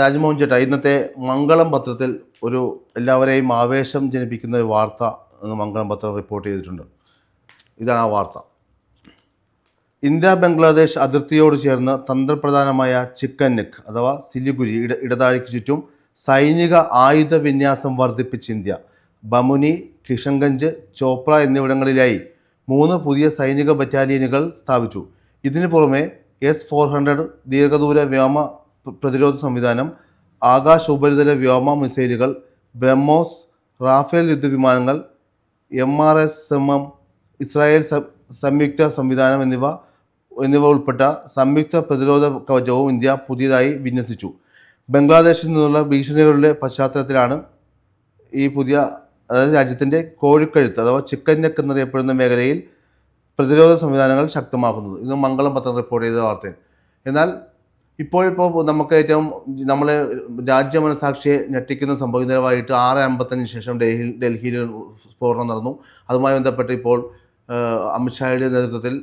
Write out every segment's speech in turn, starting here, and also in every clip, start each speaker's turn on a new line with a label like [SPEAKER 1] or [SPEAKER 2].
[SPEAKER 1] രാജ്മോഹൻ ചേട്ടാ ഇന്നത്തെ മംഗളം പത്രത്തിൽ ഒരു എല്ലാവരെയും ആവേശം ജനിപ്പിക്കുന്ന ഒരു വാർത്ത മംഗളം പത്രം റിപ്പോർട്ട് ചെയ്തിട്ടുണ്ട്. ഇതാണ് ആ വാർത്ത. ഇന്ത്യ ബംഗ്ലാദേശ് അതിർത്തിയോട് ചേർന്ന് തന്ത്രപ്രധാനമായ ചിക്കൻ നെക്ക് അഥവാ സിലിഗുരി ഇട ഇടതാഴിക്ക് ചുറ്റും സൈനിക ആയുധ വിന്യാസം വർദ്ധിപ്പിച്ച് ഇന്ത്യ. ബമുനി കിഷൻഗഞ്ച് ചോപ്ര എന്നിവിടങ്ങളിലായി മൂന്ന് പുതിയ സൈനിക ബറ്റാലിയനുകൾ സ്ഥാപിച്ചു. ഇതിനു പുറമെ എസ് ഫോർ ഹൺഡ്രഡ് ദീർഘദൂര വ്യോമ പ്രതിരോധ സംവിധാനം ആകാശ ഉപരിതല വ്യോമ മിസൈലുകൾ ബ്രഹ്മോസ് റാഫേൽ യുദ്ധവിമാനങ്ങൾ M R S M M Israel സംയുക്ത സംവിധാനം എന്നിവ എന്നിവ ഉൾപ്പെട്ട സംയുക്ത പ്രതിരോധ കവചവും ഇന്ത്യ പുതിയതായി വിന്യസിച്ചു. ബംഗ്ലാദേശിൽ നിന്നുള്ള ഭീഷണികളുടെ പശ്ചാത്തലത്തിലാണ് ഈ പുതിയ അതായത് രാജ്യത്തിന്റെ കോഴിക്കഴുത്ത് അഥവാ ചിക്കൻ നെക്ക് എന്നറിയപ്പെടുന്ന മേഖലയിൽ പ്രതിരോധ സംവിധാനങ്ങൾ ശക്തമാക്കുന്നത്. ഇത് മംഗളം പത്രം റിപ്പോർട്ട് ചെയ്ത വാർത്തയാണ് എന്നാൽ ഇപ്പോഴിപ്പോൾ നമുക്ക് ഏറ്റവും നമ്മൾ രാജ്യ മനസാക്ഷിയെ ഞെട്ടിക്കുന്ന സംഭവമായിട്ട് ആറ് അമ്പത്തഞ്ചിന് ശേഷം ഡൽഹി ഡൽഹിയിൽ സ്ഫോടനം നടന്നു. അതുമായി ബന്ധപ്പെട്ട് ഇപ്പോൾ അമിത്ഷായുടെ നേതൃത്വത്തിൽ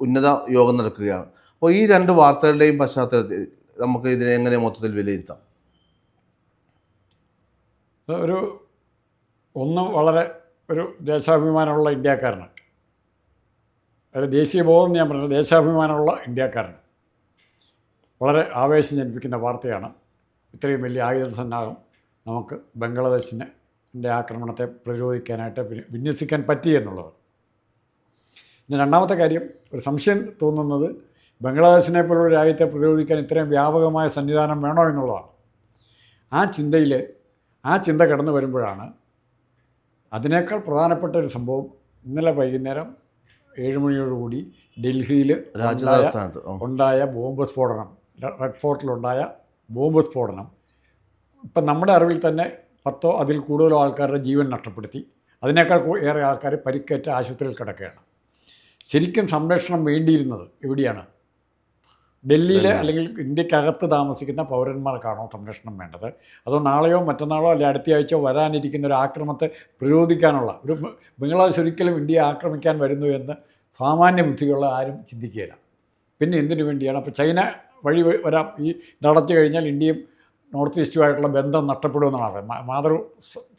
[SPEAKER 1] ഉന്നത യോഗം നടക്കുകയാണ്. അപ്പോൾ ഈ രണ്ട് വാർത്തകളുടെയും പശ്ചാത്തലത്തിൽ നമുക്ക് ഇതിനെ എങ്ങനെ മൊത്തത്തിൽ വിലയിരുത്താം?
[SPEAKER 2] ഒരു ഒന്ന് വളരെ ഒരു ദേശാഭിമാനമുള്ള ഇന്ത്യക്കാരനാണ്. ഒരു ദേശീയ ബോധം ഞാൻ പറഞ്ഞു ദേശാഭിമാനമുള്ള ഇന്ത്യക്കാരൻ വളരെ ആവേശം ജനിപ്പിക്കുന്ന വാർത്തയാണ്. ഇത്രയും വലിയ ആയുധ സന്നാഹം നമുക്ക് ബംഗ്ലാദേശിന്റെ ആക്രമണത്തെ പ്രതിരോധിക്കാനായിട്ട് വിന്യ- വിന്യസിക്കാൻ പറ്റി എന്നുള്ളത്. പിന്നെ രണ്ടാമത്തെ കാര്യം ഒരു സംശയം തോന്നുന്നത് ബംഗ്ലാദേശിനെ പോലുള്ള രാജ്യത്തെ പ്രതിരോധിക്കാൻ ഇത്രയും വ്യാപകമായ സന്നിധാനം വേണോ എന്നുള്ളതാണ്. ആ ചിന്തയിൽ ആ ചിന്ത കടന്നു വരുമ്പോഴാണ് അതിനേക്കാൾ പ്രധാനപ്പെട്ട ഒരു സംഭവം ഇന്നലെ വൈകുന്നേരം ഏഴുമണിയോടുകൂടി ഡൽഹിയിൽ. ഉണ്ടായ ബോംബ് സ്ഫോടനം. റെഡ് ഫോർട്ടിലുണ്ടായ ബോംബ് സ്ഫോടനം. ഇപ്പം നമ്മുടെ അറിവിൽ തന്നെ പത്തോ അതിൽ കൂടുതലോ ആൾക്കാരുടെ ജീവൻ നഷ്ടപ്പെടുത്തി. അതിനേക്കാൾ ഏറെ ആൾക്കാർ പരിക്കേറ്റ ആശുപത്രിയിൽ കിടക്കുകയാണ്. ശരിക്കും സംരക്ഷണം വേണ്ടിയിരുന്നത് എവിടെയാണ്? ഡൽഹിയിൽ അല്ലെങ്കിൽ ഇന്ത്യക്കകത്ത് താമസിക്കുന്ന പൗരന്മാർക്കാണോ സംരക്ഷണം വേണ്ടത്? അതോ നാളെയോ മറ്റന്നാളോ അല്ലെങ്കിൽ അടുത്ത ആഴ്ചയോ വരാനിരിക്കുന്ന ഒരു ആക്രമത്തെ പ്രതിരോധിക്കാനുള്ള ഒരു ബംഗ്ലാദേശ് ഒരിക്കലും ഇന്ത്യയെ ആക്രമിക്കാൻ വരുന്നു എന്ന് സാമാന്യ ബുദ്ധിയുള്ള ആരും ചിന്തിക്കുകയില്ല. പിന്നെ എന്തിനു വേണ്ടിയാണ്? അപ്പോൾ ചൈന വഴി വരാം. ഈ നടത്തി കഴിഞ്ഞാൽ ഇന്ത്യയും നോർത്ത് ഈസ്റ്റുമായിട്ടുള്ള ബന്ധം നഷ്ടപ്പെടുമെന്നാണ് പറയുന്നത്. മാതൃ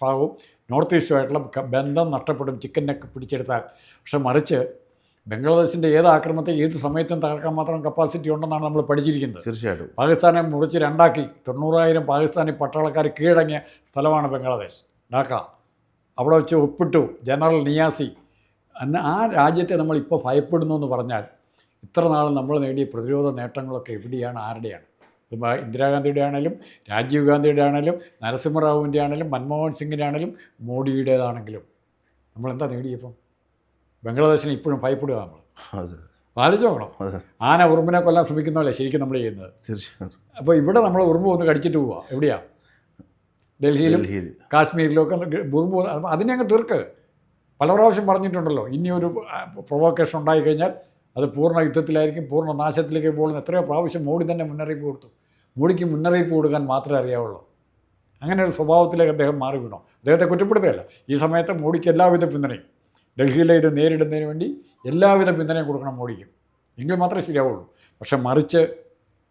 [SPEAKER 2] ഭാഗവും നോർത്ത് ഈസ്റ്റുമായിട്ടുള്ള ബന്ധം നഷ്ടപ്പെടും. ചിക്കൻ നെക്ക് പിടിച്ചെടുത്താൽ. പക്ഷെ മറിച്ച് ബംഗ്ലാദേശിന്റെ ഏത് ആക്രമണത്തെ ഏത് സമയത്തും തകർക്കാൻ മാത്രം കപ്പാസിറ്റി ഉണ്ടെന്നാണ് നമ്മൾ പഠിച്ചിരിക്കുന്നത്.
[SPEAKER 1] തീർച്ചയായിട്ടും.
[SPEAKER 2] പാകിസ്ഥാനെ മുറിച്ച് രണ്ടാക്കി. തൊണ്ണൂറായിരം പാകിസ്ഥാനി പട്ടാളക്കാർ കീഴടങ്ങിയ സ്ഥലമാണ് ബംഗ്ലാദേശ്. ഡാക്ക അവിടെ വെച്ച് ഒപ്പിട്ടു ജനറൽ നിയാസി. അന്ന് ആ രാജ്യത്തെ നമ്മൾ ഇപ്പോൾ ഭയപ്പെടുന്നു എന്ന് പറഞ്ഞാൽ ഇത്ര നാൾ നമ്മൾ നേടിയ പ്രതിരോധ നേട്ടങ്ങളൊക്കെ എവിടെയാണ്? ആരുടെയാണ്? ഇപ്പോൾ ഇന്ദിരാഗാന്ധിയുടെ ആണെങ്കിലും രാജീവ് ഗാന്ധിയുടെ ആണെങ്കിലും നരസിംഹറാവുവിന്റെ ആണെങ്കിലും മൻമോഹൻ സിംഗിന്റെ ആണെങ്കിലും മോഡിയുടേതാണെങ്കിലും നമ്മളെന്താ നേടിയപ്പം? ബംഗ്ലാദേശിനെ ഇപ്പോഴും ഭയപ്പെടുക നമ്മൾ.
[SPEAKER 1] അതെ.
[SPEAKER 2] ആലോചിച്ച് നോക്കണം.
[SPEAKER 1] അതെ.
[SPEAKER 2] ആന ഉറുമ്പിനെ കൊല്ലാൻ ശ്രമിക്കുന്നതല്ലേ ശരിക്കും നമ്മൾ ചെയ്യുന്നത്.
[SPEAKER 1] തീർച്ചയായിട്ടും.
[SPEAKER 2] അപ്പോൾ ഇവിടെ നമ്മൾ ഉറുമ്പ് ഒന്ന് കടിച്ചിട്ട് പോവുക എവിടെയാ? ഡൽഹിയിലും കാശ്മീരിലും ഒക്കെ ഉറുമ്പ് അതിനെ അങ്ങ് തീർക്ക്. പല പ്രാവശ്യം പറഞ്ഞിട്ടുണ്ടല്ലോ ഇനി ഒരു പ്രൊവോക്കേഷൻ ഉണ്ടായിക്കഴിഞ്ഞാൽ അത് പൂർണ യുദ്ധത്തിലായിരിക്കും പൂർണ നാശത്തിലേക്ക് പോകുന്ന എത്രയോ പ്രാവശ്യം മോഡി തന്നെ മുന്നറിയിപ്പ് കൊടുത്തു. മോഡിക്ക് മുന്നറിയിപ്പ് കൊടുക്കാൻ മാത്രമേ അറിയാവുള്ളൂ. അങ്ങനെ ഒരു സ്വഭാവത്തിലേക്ക് അദ്ദേഹം മാറി അദ്ദേഹത്തെ കുറ്റപ്പെടുത്തുകയല്ല. ഈ സമയത്ത് മോഡിക്ക് എല്ലാവിധ പിന്തുണയും. ഡൽഹിയിലെ ഇത് നേരിടുന്നതിന് വേണ്ടി എല്ലാവിധ പിന്തുണയും കൊടുക്കണം മോഡിക്ക്. എങ്കിൽ മാത്രമേ ശരിയാവുള്ളൂ. പക്ഷെ മറിച്ച്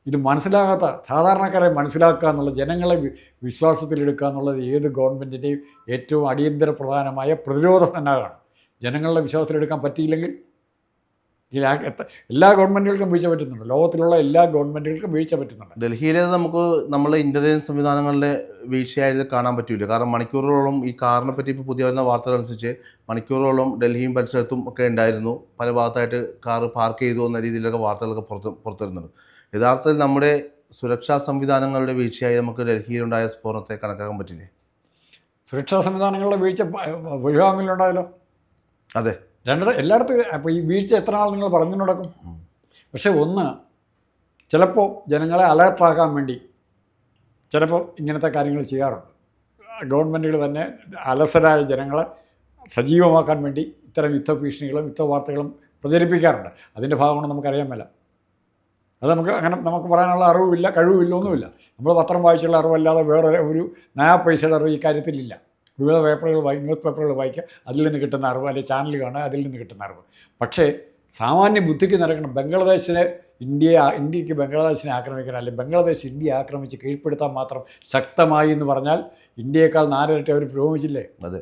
[SPEAKER 2] ഇത് മനസ്സിലാകാത്ത സാധാരണക്കാരെ മനസ്സിലാക്കുക എന്നുള്ള ജനങ്ങളെ വിശ്വാസത്തിലെടുക്കുക എന്നുള്ളത് ഏത് ഗവൺമെന്റിന്റെയും ഏറ്റവും അടിയന്തര പ്രധാനമായ പ്രതിരോധ സന്നാഹമാണ് ജനങ്ങളുടെ വിശ്വാസത്തിലെടുക്കാൻ പറ്റിയില്ലെങ്കിൽ എല്ലാ ഗവൺമെന്റുകൾക്കും വീഴ്ച പറ്റുന്നുണ്ട്. ലോകത്തിലുള്ള എല്ലാ ഗവൺമെന്റുകൾക്കും വീഴ്ച പറ്റുന്നുണ്ട്.
[SPEAKER 1] ഡൽഹിയിലെ നമുക്ക് നമ്മളെ ഇന്ത്യൻ സംവിധാനങ്ങളിലെ വീഴ്ചയായത് കാണാൻ പറ്റില്ല കാരണം മണിക്കൂറുകളോളം ഈ കാറിനെ പറ്റി ഇപ്പോൾ പുതിയ വരുന്ന വാർത്തകൾ അനുസരിച്ച് മണിക്കൂറുകളോളം ഡൽഹിയും പരിസരത്തും ഒക്കെ ഉണ്ടായിരുന്നു. പല ഭാഗത്തായിട്ട് കാറ് പാർക്ക് ചെയ്തു എന്ന രീതിയിലൊക്കെ വാർത്തകളൊക്കെ പുറത്ത് പുറത്തു വരുന്നുണ്ട് യഥാർത്ഥത്തിൽ നമ്മുടെ സുരക്ഷാ സംവിധാനങ്ങളുടെ വീഴ്ചയായി നമുക്ക് ഡൽഹിയിലുണ്ടായ സ്ഫോടനത്തെ കണക്കാക്കാൻ പറ്റില്ലേ?
[SPEAKER 2] സുരക്ഷാ സംവിധാനങ്ങളുടെ വീഴ്ച ഉണ്ടായല്ലോ
[SPEAKER 1] അതെ.
[SPEAKER 2] രണ്ട് എല്ലായിടത്തും അപ്പോൾ ഈ വീഴ്ച എത്ര നാൾ നിങ്ങൾ പറഞ്ഞു നടക്കും? പക്ഷേ ഒന്ന് ചിലപ്പോൾ ജനങ്ങളെ അലേർട്ടാക്കാൻ വേണ്ടി ചിലപ്പോൾ ഇങ്ങനത്തെ കാര്യങ്ങൾ ചെയ്യാറുണ്ട്. ഗവൺമെന്റുകൾ തന്നെ അലസരായ ജനങ്ങളെ സജീവമാക്കാൻ വേണ്ടി ഇത്തരം യുദ്ധ ഭീഷണികളും യുദ്ധ വാർത്തകളും പ്രചരിപ്പിക്കാറുണ്ട്. അതിന്റെ ഭാഗമാണ് നമുക്കറിയാൻ മേല. അത് നമുക്ക് അങ്ങനെ നമുക്ക് പറയാനുള്ള അറിവില്ല കഴിവില്ല ഒന്നുമില്ല. നമ്മൾ പത്രം വായിച്ചുള്ള അറിവല്ലാതെ വേറെ ഒരു നയാ പൈസയുടെ അറിവ് ഈ കാര്യത്തിലില്ല. വിവിധ പേപ്പറുകൾ വായി ന്യൂസ് പേപ്പറുകൾ വായിക്കുക അതിൽ നിന്ന് കിട്ടുന്ന അറിവ് അല്ലെങ്കിൽ ചാനൽ കാണുക അതിൽ നിന്ന് കിട്ടുന്ന അറിവ്. പക്ഷേ സാമാന്യ ബുദ്ധിക്ക് നടക്കണം. ബംഗ്ലാദേശിനെ ഇന്ത്യ ഇന്ത്യയ്ക്ക് ബംഗ്ലാദേശിനെ ആക്രമിക്കണം. അല്ലെങ്കിൽ ബംഗ്ലാദേശ് ഇന്ത്യയെ ആക്രമിച്ച് കീഴ്പ്പെടുത്താൻ മാത്രം ശക്തമായി എന്ന് പറഞ്ഞാൽ ഇന്ത്യയേക്കാൾ നാലിരട്ടി അവർ പുരോഗമിച്ചില്ലേ
[SPEAKER 1] അതെ.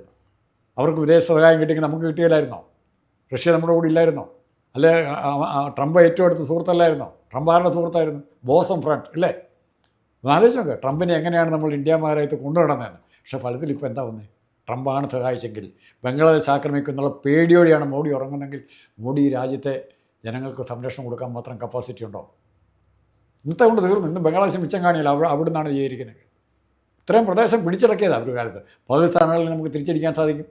[SPEAKER 2] അവർക്ക് വിദേശ സഹായം കിട്ടിയെങ്കിൽ നമുക്ക് കിട്ടിയില്ലായിരുന്നോ? റഷ്യ നമ്മുടെ കൂടെ ഇല്ലായിരുന്നോ? അല്ലെ ട്രംപ് ഏറ്റവും അടുത്ത സുഹൃത്തല്ലായിരുന്നോ? ട്രംപ് ആരുടെ സുഹൃത്തായിരുന്നു? ബോസം ഫ്രണ്ട് അല്ലേ? ആലോചിച്ച് നോക്കുക ട്രംപിനെ എങ്ങനെയാണ് നമ്മൾ ഇന്ത്യമാരായിട്ട് കൊണ്ടുനടന്നതെന്ന്? പക്ഷേ ഫലത്തിൽ ഇപ്പോൾ എന്താ വന്നേ? ട്രംപാണ് സഹായിച്ചെങ്കിൽ ബംഗ്ലാദേശ് ആക്രമിക്കുന്നുള്ള പേടിയോടെയാണ് മോഡി ഉറങ്ങുന്നതെങ്കിൽ മോഡി രാജ്യത്തെ ജനങ്ങൾക്ക് സംരക്ഷണം കൊടുക്കാൻ മാത്രം കപ്പാസിറ്റി ഉണ്ടോ? ഇന്നത്തെ കൊണ്ട് തീർന്നു. ഇന്ന് ബംഗ്ലാദേശ് മിച്ചം കാണിയില്ല. അവിടെ അവിടെ നിന്നാണ് ചെയ്തിരിക്കുന്നത് ഇത്രയും പ്രദേശം പിടിച്ചടക്കിയതാണ് ഒരു കാലത്ത്. പാകിസ്ഥാനുകളിൽ നമുക്ക് തിരിച്ചടിക്കാൻ സാധിക്കും.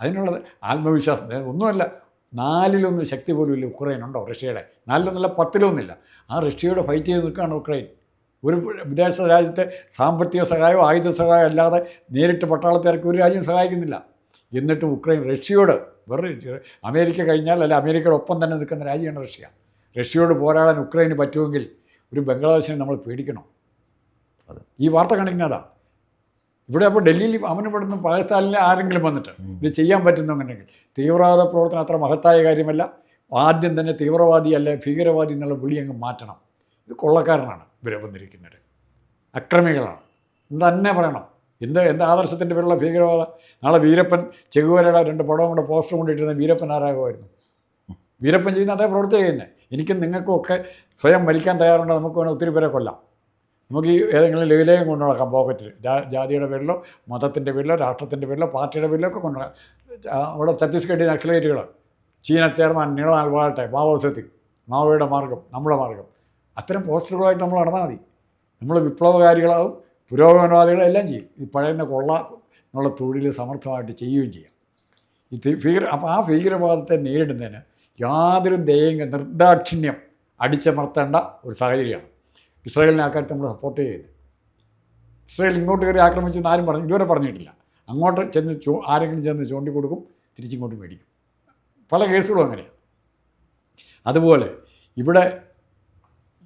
[SPEAKER 2] അതിനുള്ളത് ആത്മവിശ്വാസം. ഒന്നുമല്ല നാലിലൊന്ന് ശക്തി പോലും ഇല്ല ഉക്രൈൻ ഉണ്ടോ റഷ്യയുടെ? നാലിലൊന്നല്ല പത്തിലൊന്നുമില്ല ആ റഷ്യയുടെ ഫൈറ്റ് ചെയ്ത് നിൽക്കുകയാണ് ഉക്രൈൻ. ഒരു വിദേശ രാജ്യത്തെ സാമ്പത്തിക സഹായമോ ആയുധ സഹായമോ അല്ലാതെ നേരിട്ട് പട്ടാളത്തെ ഇറക്കി ഒരു രാജ്യം സഹായിക്കുന്നില്ല. എന്നിട്ടും ഉക്രൈൻ റഷ്യയോട് വെറുതെ അമേരിക്ക കഴിഞ്ഞാൽ അല്ല അമേരിക്കയുടെ ഒപ്പം തന്നെ നിൽക്കുന്ന രാജ്യമാണ് റഷ്യ. റഷ്യയോട് പോരാടാൻ ഉക്രൈന് പറ്റുമെങ്കിൽ ഒരു ബംഗ്ലാദേശിനെ നമ്മൾ പേടിക്കണം.
[SPEAKER 1] അതെ.
[SPEAKER 2] ഈ വാർത്ത കാണിക്കുന്നതാ. ഇവിടെ അപ്പോൾ ഡൽഹിയിൽ അമനപ്പെടുന്ന പാകിസ്ഥാനിലെ ആരെങ്കിലും വന്നിട്ട് ഇത് ചെയ്യാൻ പറ്റുന്നുണ്ടെങ്കിൽ തീവ്രവാദ പ്രവർത്തനം അത്ര മഹത്തായ കാര്യമല്ല. ആദ്യം തന്നെ തീവ്രവാദി അല്ലെ ഭീകരവാദി എന്നുള്ള വിളി അങ്ങ് മാറ്റണം. ഇത് കൊള്ളക്കാരനാണ്. ഇവരെ വന്നിരിക്കുന്നത്. അക്രമികളാണ്. തന്നെ പറയണം. എന്ത് എന്റെ ആദർശത്തിന്റെ പേരുള്ള ഭീകരവാദ. നാളെ വീരപ്പൻ ചെകുവരയുടെ രണ്ട് പടവും കൂടെ പോസ്റ്റർ കൊണ്ടിട്ടിരുന്ന വീരപ്പൻ ആരാകുമായിരുന്നു? വീരപ്പൻ ചെയ്യുന്ന അതേ പ്രവൃത്തി ചെയ്യുന്നത്. എനിക്കും നിങ്ങൾക്കും ഒക്കെ സ്വയം മരിക്കാൻ തയ്യാറുണ്ട്. നമുക്ക് വേണമെങ്കിൽ ഒത്തിരി പേരെ കൊല്ലാം. നമുക്ക് ഈ ഏതെങ്കിലും ലീലയും കൊണ്ടു നടക്കാം. പോക്കറ്റിൽ. ജാതിയുടെ പേരിലോ മതത്തിന്റെ പേരിലോ രാഷ്ട്രത്തിന്റെ പേരിലോ പാർട്ടിയുടെ പേരിലോ ഒക്കെ കൊണ്ടു അവിടെ ഛത്തീസ്ഗഡിൽ നക്സലേറ്റുകൾ ചീന ചെയർമാൻ നീളാൽ വാഴട്ടെ മാവോസത്തി. മാവോയുടെ മാർഗം നമ്മുടെ മാർഗം അത്തരം പോസ്റ്ററുകളായിട്ട് നമ്മൾ നടന്നാൽ മതി. നമ്മൾ വിപ്ലവകാരികളാവും പുരോഗമനവാദികളും എല്ലാം ചെയ്യും. ഈ പഴയനെ കൊള്ള എന്നുള്ള തൊഴിൽ സമർത്ഥമായിട്ട് ചെയ്യുകയും ചെയ്യാം. ഈ ഭീകര അപ്പോൾ ആ ഭീകരവാദത്തെ നേരിടുന്നതിന് യാതൊരു ദയം നിർദാക്ഷിണ്യം അടിച്ചമർത്തേണ്ട ഒരു സാഹചര്യമാണ്. ഇസ്രായേലിനെ ആ നമ്മൾ സപ്പോർട്ട് ചെയ്യുന്നത്. ഇസ്രായേൽ ഇങ്ങോട്ട് കയറി ആക്രമിച്ചെന്ന് ആരും പറഞ്ഞു ഇതുവരെ പറഞ്ഞിട്ടില്ല. അങ്ങോട്ട് ചെന്ന് ചോ ആരെങ്കിലും ചെന്ന് ചൂണ്ടി കൊടുക്കും തിരിച്ചിങ്ങോട്ട് മേടിക്കും. പല കേസുകളും അങ്ങനെയാണ് അതുപോലെ ഇവിടെ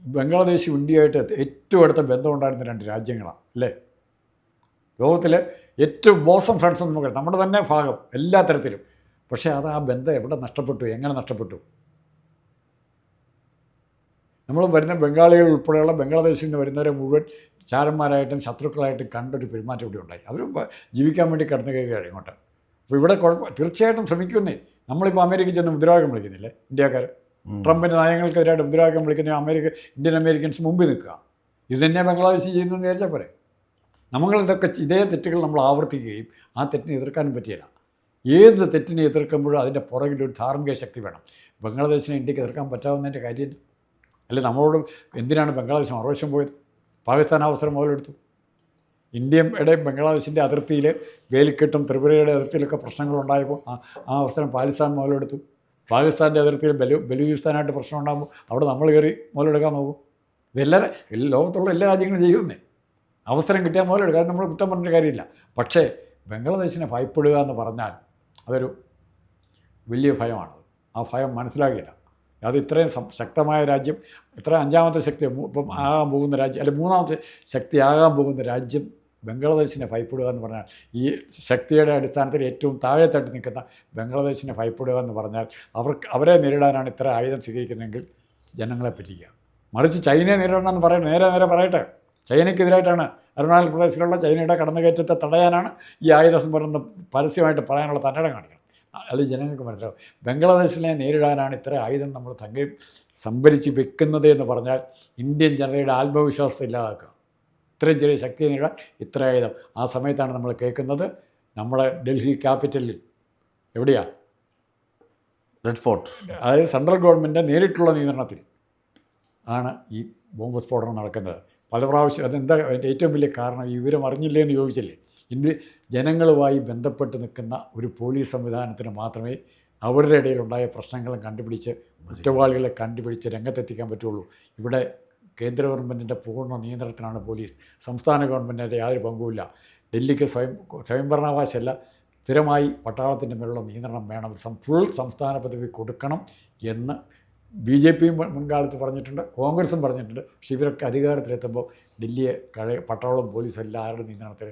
[SPEAKER 2] ബംഗ്ലാദേശ് ഇന്ത്യയായിട്ട് ഏറ്റവും അടുത്ത ബന്ധം ഉണ്ടായിരുന്ന രണ്ട് രാജ്യങ്ങളാണ് അല്ലേ? ലോകത്തിലെ ഏറ്റവും മോശം ഫ്രണ്ട്സ് എന്ന് നമുക്ക് നമ്മുടെ തന്നെ ഭാഗം എല്ലാ തരത്തിലും. പക്ഷേ അത് ആ ബന്ധം എവിടെ നഷ്ടപ്പെട്ടു? എങ്ങനെ നഷ്ടപ്പെട്ടു? നമ്മൾ വരുന്ന ബംഗാളികൾ ഉൾപ്പെടെയുള്ള ബംഗ്ലാദേശിൽ നിന്ന് വരുന്നവരെ മുഴുവൻ ചാരന്മാരായിട്ടും ശത്രുക്കളായിട്ടും കണ്ടൊരു പെരുമാറ്റം ഇവിടെ ഉണ്ടായി. അവർ ജീവിക്കാൻ വേണ്ടി കടന്നു കയറിയാണ് ഇങ്ങോട്ട്. അപ്പോൾ ഇവിടെ കുഴപ്പം തീർച്ചയായിട്ടും ശ്രമിക്കുന്നേ. നമ്മളിപ്പോൾ അമേരിക്കയിൽ ചെന്ന് മുദ്രാവാക്യം വിളിക്കുന്നില്ലേ? ഇന്ത്യക്കാർ. ട്രംപിന്റെ നയങ്ങൾക്കെതിരായിട്ട് മുദ്രാവാക്യം വിളിക്കുന്ന അമേരിക്ക ഇന്ത്യൻ അമേരിക്കൻസ് മുമ്പിൽ നിൽക്കുക. ഇത് തന്നെ ബംഗ്ലാദേശ് ചെയ്യുന്നതെന്ന് വിചാരിച്ചാൽ പോരെ? നമ്മൾ ഇതൊക്കെ ഇതേ തെറ്റുകൾ നമ്മൾ ആവർത്തിക്കുകയും ആ തെറ്റിനെ എതിർക്കാനും പറ്റിയില്ല. ഏത് തെറ്റിനെ എതിർക്കുമ്പോഴും അതിന്റെ പുറകിൽ ഒരു ധാർമ്മിക ശക്തി വേണം. ബംഗ്ലാദേശിനെ ഇന്ത്യയ്ക്ക് എതിർക്കാൻ പറ്റാവുന്നതിന്റെ കാര്യം അല്ലെ നമ്മളോട് എന്തിനാണ് ബംഗ്ലാദേശ് മറുവശം പോയത്? പാകിസ്ഥാൻ അവസരം മുതലെടുത്തു. ഇന്ത്യയുടെ ബംഗ്ലാദേശിന്റെ അതിർത്തിയിൽ വേലിക്കെട്ടും ത്രിപുരയുടെ അതിർത്തിയിലൊക്കെ പ്രശ്നങ്ങളുണ്ടായപ്പോൾ ആ ആ അവസരം പാകിസ്ഥാൻ മുതലെടുത്തു. പാകിസ്ഥാന്റെ അതിർത്തിയിൽ ബലു ബലൂചിസ്ഥാനായിട്ട് പ്രശ്നം ഉണ്ടാകുമ്പോൾ അവിടെ നമ്മൾ കയറി മുതലെടുക്കാൻ നോക്കും. ഇതെല്ലാ ലോകത്തുള്ള എല്ലാ രാജ്യങ്ങളും ചെയ്യുന്നേ അവസരം കിട്ടിയാൽ മുതലെടുക്കാൻ നമ്മൾ കുറ്റം പറഞ്ഞിട്ട് കാര്യമില്ല. പക്ഷേ ബംഗ്ലാദേശിനെ ഭയപ്പെടുക എന്ന് പറഞ്ഞാൽ അതൊരു വലിയ ഭയമാണ് ആ ഭയം മനസ്സിലാകില്ല അത് ഇത്രയും ശക്തമായ രാജ്യം ഇത്ര അഞ്ചാമത്തെ ശക്തി ഇപ്പം ആകാൻ പോകുന്ന രാജ്യം അല്ലെങ്കിൽ മൂന്നാമത്തെ ശക്തി ആകാൻ പോകുന്ന രാജ്യം ബംഗ്ലാദേശിനെ ഭയപ്പെടുക എന്ന് പറഞ്ഞാൽ ഈ ശക്തിയുടെ അടിസ്ഥാനത്തിൽ ഏറ്റവും താഴെ തട്ടി നിൽക്കുന്ന ബംഗ്ലാദേശിനെ ഭയപ്പെടുക എന്ന് പറഞ്ഞാൽ അവർക്ക് അവരെ നേരിടാനാണ് ഇത്ര ആയുധം സ്വീകരിക്കുന്നതെങ്കിൽ ജനങ്ങളെ പറ്റിക്കുക. മറിച്ച് ചൈനയെ നേരിടണമെന്ന് പറയട്ടെ നേരെ നേരെ പറയട്ടെ. ചൈനയ്ക്കെതിരായിട്ടാണ് അരുണാചൽ പ്രദേശിലുള്ള ചൈനയുടെ കടന്നുകയറ്റത്തെ തടയാനാണ് ഈ ആയുധ സംഭരണം പരസ്യമായിട്ട് പറയാനുള്ള തന്നടം കാണിക്കണം. അത് ജനങ്ങൾക്ക് മനസ്സിലാവും. ബംഗ്ലാദേശിനെ നേരിടാനാണ് ഇത്ര ആയുധം നമ്മൾ തങ്ങി സംഭരിച്ച് വെക്കുന്നത് എന്ന് പറഞ്ഞാൽ ഇന്ത്യൻ ജനതയുടെ ആത്മവിശ്വാസത്തെ ഇല്ലാതാക്കുക. ഇത്രയും ചെറിയ ശക്തി നേടാൻ ഇത്ര ആയുധം ആ സമയത്താണ് നമ്മൾ കേൾക്കുന്നത് നമ്മുടെ ഡൽഹി ക്യാപിറ്റലിൽ. എവിടെയാണ്
[SPEAKER 1] റെഡ് ഫോർട്ട്
[SPEAKER 2] അതായത് സെൻട്രൽ ഗവൺമെന്റ് നേരിട്ടുള്ള നിയന്ത്രണത്തിൽ ആണ് ഈ ബോംബ് സ്ഫോടനം നടക്കുന്നത്. പല പ്രാവശ്യം അതെന്താ ഏറ്റവും വലിയ കാരണം? ഈ വിവരം അറിഞ്ഞില്ലേ എന്ന് ചോദിച്ചില്ലേ? ഇന്ന് ജനങ്ങളുമായി ബന്ധപ്പെട്ട് നിൽക്കുന്ന ഒരു പോലീസ് സംവിധാനത്തിന് മാത്രമേ അവരുടെ ഇടയിലുണ്ടായ പ്രശ്നങ്ങളും കണ്ടുപിടിച്ച് കുറ്റവാളികളെ കണ്ടുപിടിച്ച് രംഗത്തെത്തിക്കാൻ പറ്റുള്ളൂ. ഇവിടെ കേന്ദ്ര ഗവൺമെന്റിന്റെ പൂർണ നിയന്ത്രണത്തിലാണ് പോലീസ്. സംസ്ഥാന ഗവൺമെന്റിന്റെ യാതൊരു പങ്കുമില്ല. ഡൽഹിക്ക് സ്വയം സ്വയംഭരണാവകാശമല്ല സ്ഥിരമായി പട്ടാളത്തിന്റെ മേലുള്ള നിയന്ത്രണം വേണം. ഫുൾ സംസ്ഥാന പദവി കൊടുക്കണം എന്ന് ബി ജെ പിയും മുൻകാലത്ത് പറഞ്ഞിട്ടുണ്ട്. കോൺഗ്രസും പറഞ്ഞിട്ടുണ്ട്. പക്ഷേ ഇവരൊക്കെ അധികാരത്തിലെത്തുമ്പോൾ ഡൽഹിയെ കഴ പട്ടാളവും പോലീസും എല്ലാവരുടെ നിയന്ത്രണത്തിൽ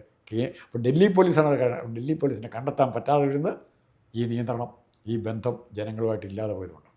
[SPEAKER 2] അപ്പോൾ ഡൽഹി പോലീസാണ് ഡൽഹി പോലീസിനെ കണ്ടെത്താൻ പറ്റാതെ വരുന്നത് ഈ നിയന്ത്രണം ഈ ബന്ധം ജനങ്ങളുമായിട്ട് ഇല്ലാതെ പോയതുകൊണ്ട്